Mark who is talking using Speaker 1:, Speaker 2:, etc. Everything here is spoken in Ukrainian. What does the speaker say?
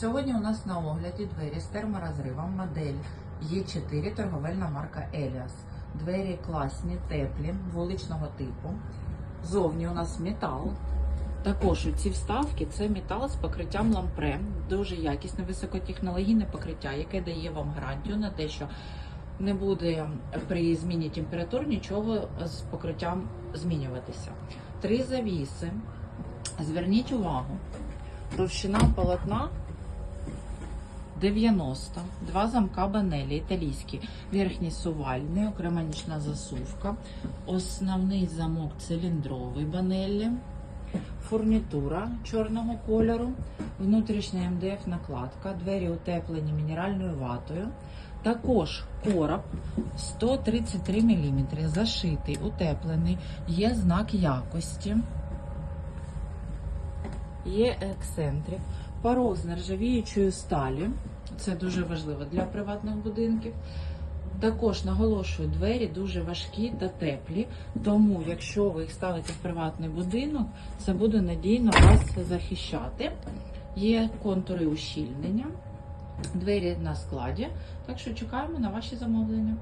Speaker 1: Сьогодні у нас на огляді двері з терморозривом модель Е4 торговельна марка Elias. Двері класні, теплі, вуличного типу. Зовні у нас метал. Також ці вставки це метал з покриттям лампре, дуже якісне високотехнологійне покриття, яке дає вам гарантію на те, що не буде при зміні температур нічого з покриттям змінюватися. Три завіси. Зверніть увагу, товщина полотна 90, два замка банелі італійські, верхній сувальний, окрема нічна засувка, основний замок циліндровий банелі, фурнітура чорного кольору, внутрішня МДФ накладка, двері утеплені мінеральною ватою. Також короб 133 мм, зашитий, утеплений, є знак якості, є ексцентрик, порог з нержавіючої сталі. Це дуже важливо для приватних будинків. Також наголошую, двері дуже важкі та теплі, тому якщо ви їх ставите в приватний будинок, це буде надійно вас захищати. Є контури ущільнення, двері на складі, так що чекаємо на ваші замовлення.